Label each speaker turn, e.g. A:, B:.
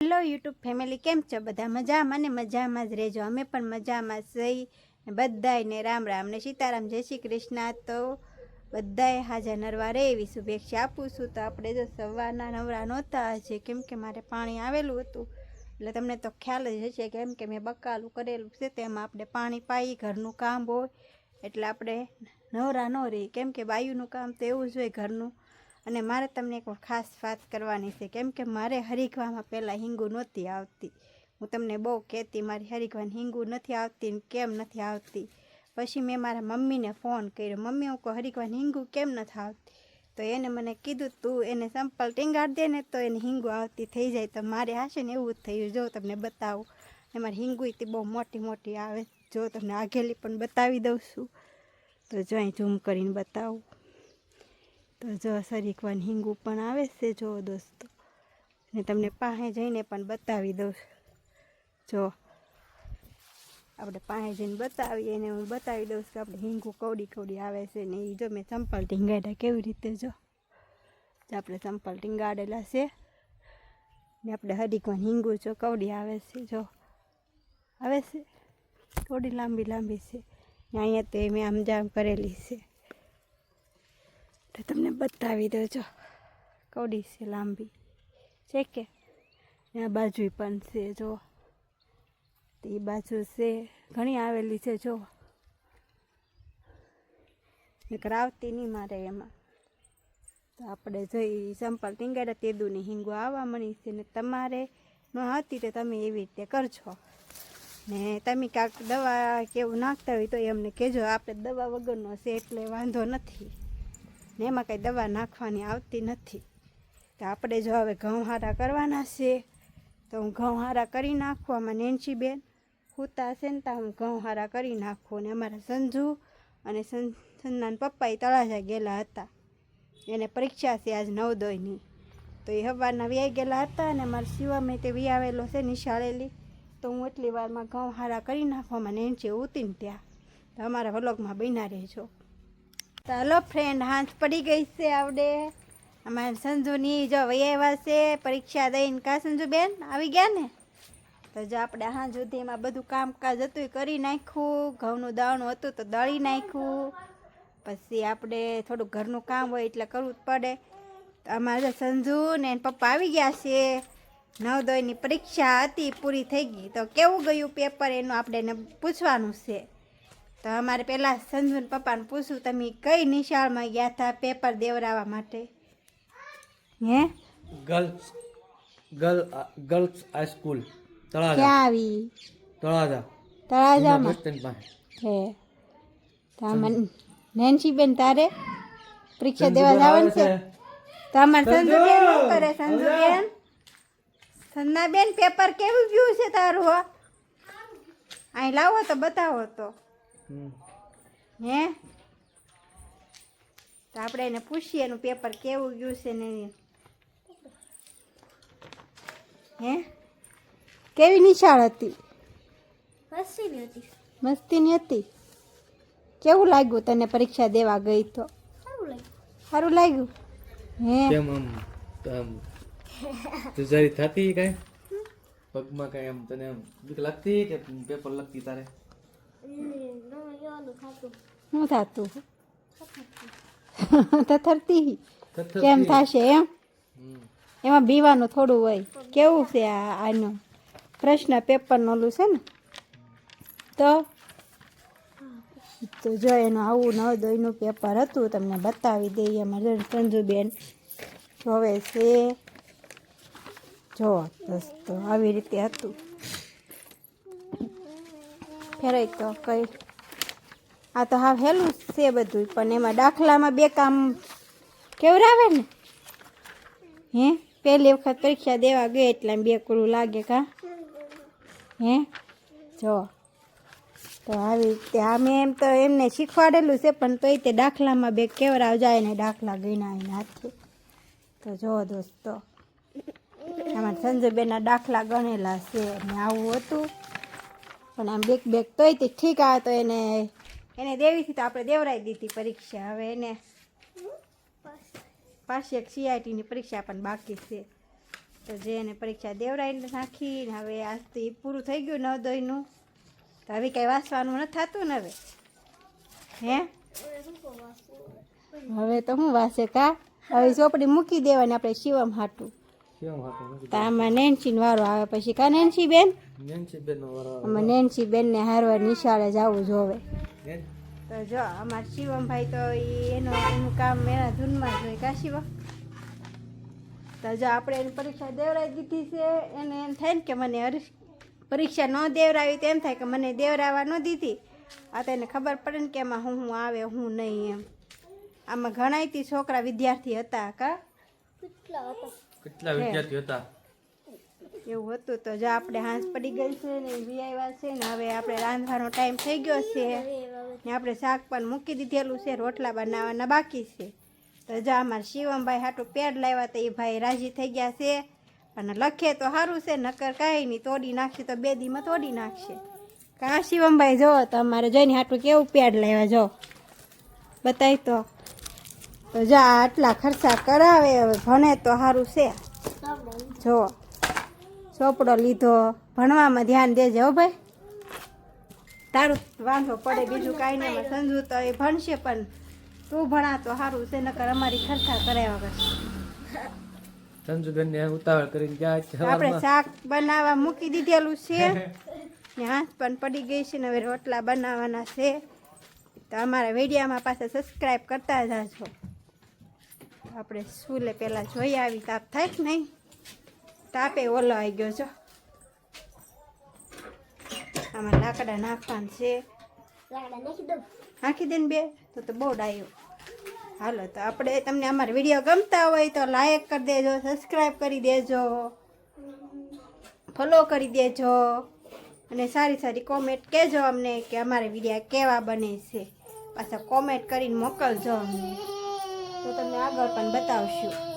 A: Hello YouTube family કેમ છો? બધા મજામાં ને મજામાં જ રહેજો. અમે પણ મજામાં સહી બધાયને રામ રામ ને સીતારામ. જય શ્રી કૃષ્ણ. તો બધાએ હાજર નરવા રહે એવી શુભેચ્છા આપું છું. તો આપણે જો સવારના નવરા નહોતા હશે કેમ કે મારે પાણી આવેલું હતું. એટલે તમને તો ખ્યાલ જ હશે કેમ કે મેં બકાલું કરેલું છે. તેમાં આપણે પાણી પાઈ, ઘરનું કામ હોય. એટલે આપણે નવરા ન રહી કેમ કે બાયુનું કામ તો એવું જ હોય ઘરનું. અને મારે તમને એક ખાસ વાત કરવાની છે, કેમ કે મારે હરિગવામાં પહેલાં હિંગુ નહોતી આવતી. હું તમને બહુ કહેતી, મારી હરિગવાની હિંગુ નથી આવતી ને કેમ નથી આવતી. પછી મેં મારા મમ્મીને ફોન કર્યો, મમ્મી, હું કહું હરિગવાની હિંગુ કેમ નથી આવતી? તો એને મને કીધું, તું એને સંપલ ટીંગાડ દે ને તો એને હિંગુ આવતી થઈ જાય. તો મારે હશે ને એવું જ થયું, જો તમને બતાવું. ને મારી હિંગુથી બહુ મોટી મોટી આવે, જો તમને આઘેલી પણ બતાવી દઉં છું. તો જો ઝૂમ કરીને બતાવું. તો જો સરીકવાન હિંગુ પણ આવે છે, જો દોસ્તો. ને તમને પાસે જઈને પણ બતાવી દઉં જો, આપણે પાસે જઈને બતાવીએ ને હું બતાવી દઉં કે આપણે હિંગુ કવડી કવડી આવે છે ને એ જો મેં ચંપલ ટીંગાડ્યા કેવી રીતે જો. જો આપણે ચંપલ ટીંગાડેલા છે. ને આપણે હરીકવાન હિંગુ જો કવડી આવે છે, જો. આવે છે? થોડી લાંબી લાંબી છે. ને અહીંયા તો એ મેં આમ જામ કરેલી છે. તો તમને બતાવી દો જો, કવડી છે લાંબી. છે કે? આ બાજુ પણ છે, જો. તે બાજુ છે. ઘણી આવેલી છે, જો. કરાવતી નહીં મારે એમાં. તો આપણે જઈ સંપલ ટીંગાડા તેદુની હિંગો આવવા મળી છે ને તમારે ન હતી તો તમે એવી રીતે કરજો. ને તમે કાંક દવા કેવું નાખતા હોય તો એ અમને કહેજો, આપણે દવા વગરનો છે એટલે વાંધો નથી. ને એમાં કંઈ દવા નાખવાની આવતી નથી. તો આપણે જો હવે ઘઉં હારા કરવાના છે, તો હું ઘઉં હારા કરી નાખું. આમાં નેન્સીબેન ખૂતા છે ને તો હું ઘઉં હારા કરી નાખું. અને અમારા સંજુ અને સંજના પપ્પા એ તળાજા ગયેલા હતા. એને પરીક્ષા છે આજ નવદોયની. તો એ સવારના વ્યાઈ ગયેલા હતા અને મારા શિવમે તે વ્યાવેલો છે નિશાળેલી. તો હું એટલી વારમાં ઘઉં હારા કરી નાખવામાં નેન્સી ઉતીને ત્યાં. તો અમારા વલોગમાં બન્યા રહેજો. ચાલો ફ્રેન્ડ હાંચ પડી ગઈ છે આવડે. અમારે સંજુની જો વૈયા છે, પરીક્ષા દઈને. કા સંજુ બેન, આવી ગયા ને? તો જો આપણે હા સુધી એમાં બધું કામકાજ હતું એ કરી નાખ્યું. ઘઉંનું દાણું હતું તો દળી નાખ્યું. પછી આપણે થોડું ઘરનું કામ હોય એટલે કરવું જ પડે. અમારે સંજુ ને પપ્પા આવી ગયા છે. નવદોયની પરીક્ષા હતી, પૂરી થઈ ગઈ. તો કેવું ગયું પેપર એનું? આપણે પૂછવાનું છે. તો અમારે પહેલાં સંજુન પપ્પાને પૂછ્યું તમે કઈ નિશાળમાં ગયા હતા પેપર દેવડાવવા માટે? હે?
B: Girls girl girls high school Talaja.
A: ક્યાં આવી?
B: તળાજા.
A: તળાજામાં? હે. તામન નેન્સીબેન તારે પરીક્ષા દેવા જવાનું છે? તો અમારે સંજુબેન શું કરે સંજુબેન સંજનાબેન પેપર કેવું ગયું છે તારું અહીં લાવો તો બતાવો તો. હે? તો આપણે એને પૂછીએ એનું પેપર કેવું ગયું છે ને હે? કેવી નિશાળ હતી? મસ્તીની હતી. કેવું લાગ્યું તને પરીક્ષા દેવા ગઈ તો? સારું લાગ્યું. હે?
B: કેમ આમ તુજારી થતી કઈ? પગમાં કઈ આમ તને બીક લાગતી કે પેપર લખતી તારે?
A: શું થતું?
B: થથરતી.
A: કેમ થશે એમ? એમાં બીવાનું થોડું હોય. કેવું છે આ આનું? પ્રશ્ન પેપરનું ઓલું છે ને? તો? તો જો એનું આવું ન નવદોયનું પેપર હતું તમને બતાવી દઈએ અમારે સંજુબેન. જોવે છે. જો દોસ્તો આવી રીતે હતું. ફેરાય તો કઈ આ તો હા હેલું છે બધું, પણ એમાં દાખલામાં બે કામ કેવરાવે ને હે? પહેલી વખત પરીક્ષા દેવા ગઈ એટલે બે કરું લાગે કા? હે? જો. તો આવી રીતે આમે એમ તો એમને શીખવાડેલું છે, પણ તોય તે દાખલામાં બે કેવરાવ જાય ને દાખલા ગણ્યા એને હાથે તો જો દોસ્તો, આમાં સંજયબેનના દાખલા ગણેલા છે, ને આવું હતું. પણ આમ બેક બેક તોય તે ઠીક આવે તો એને એને દેવીથી તો આપણે દેવરાઈ દીધી પરીક્ષા. હવે એને પાછી એક સીઆઈટીની પરીક્ષા પણ બાકી છે. તો જે એને પરીક્ષા દેવરાઈને નાખી ને હવે આજથી પૂરું થઈ ગયું નવદોયનું તો હવે કાંઈ વાંચવાનું નથી થતું ને હવે. હે? હવે તો હું વાંચે કા? હવે ચોપડી મૂકી દેવાની આપણે શિવમ હાટું. આમાં નેન્સીનો વારો આવે પછી કા નેન્સી બેન
B: નેન્સી બેન નો વારો
A: નેન્સી નિશાળે જવું જોવે તો જો અમાર શિવમભાઈ તો એનો એનું કામ એના ધૂનમાં જ હોય કા શિવમ તો જો આપણે એની પરીક્ષા દેવરાવી દીધી છે. એને એમ થાય ને કે મને હરીશ પરીક્ષા ન દેવરાવી તો એમ થાય કે મને દેવરાવા ન દીધી. આ તો એને ખબર પડે ને કે એમાં હું હું આવે હું નહીં એમ. આમાં ઘણાયથી છોકરા વિદ્યાર્થી હતા કા?
B: કેટલા વિદ્યાર્થીઓ હતા?
A: એવું હતું તો જો આપણે હાંસ પડી ગઈ છે ને વી આવ્યા છે ને હવે આપણે રાંધવાનો ટાઈમ થઈ ગયો છે. ને આપણે શાક પણ મૂકી દીધેલું છે રોટલા બનાવવાના બાકી છે. તો જો અમારા શિવમભાઈ હાટું પેડ લાવ્યા તો એ ભાઈ રાજી થઈ ગયા છે. અને લખે તો સારું છે નકર કાંઈ નહીં તોડી નાખશે તો બે દીમાં તોડી નાખશે. કાં શિવમભાઈ જો તો અમારે જોઈને હાટું કેવું પેડ લાવ્યા જો. બતાવી તો. તો જા આટલા ખર્ચા કરાવે હવે ભણે તો સારું છે. જો ચોપડો લીધો. ભણવામાં ધ્યાન દેજે હો ભાઈ. તારું વાંધો પડે બીજું કાંઈ નહીં સંજુ તો એ ભણશે પણ તું ભણા તો સારું છે નકર અમારી ખર્ચા કરાવ્યા કરશે
B: સંજુબેન ને ઉતાવળ કરીને ગયા
A: આપણે શાક બનાવવા મૂકી દીધેલું છે. હાથ પણ પડી ગઈ છે ને હવે રોટલા બનાવવાના છે. તો અમારા વિડીયોમાં પાછા સબસ્ક્રાઈબ કરતા જાજો. આપણે સ્કૂલે પહેલાં જોઈ આવી તાપ થાય કે નહીં? તાપે ઓલો આવી ગયો છો આમાં લાકડા નાખવાનું છે. નાખી દે ને બે તો તો બહુ ડાયો. હાલો તો આપણે તમને અમારા વીડિયો ગમતા હોય તો લાઈક કરી દેજો સબસ્ક્રાઈબ કરી દેજો ફોલો કરી દેજો અને સારી સારી કોમેન્ટ કહેજો અમને કે અમારા વિડીયા કેવા બને છે. પાછા કોમેન્ટ કરીને મોકલજો અમને. તો તમને આગળ પણ બતાવશું.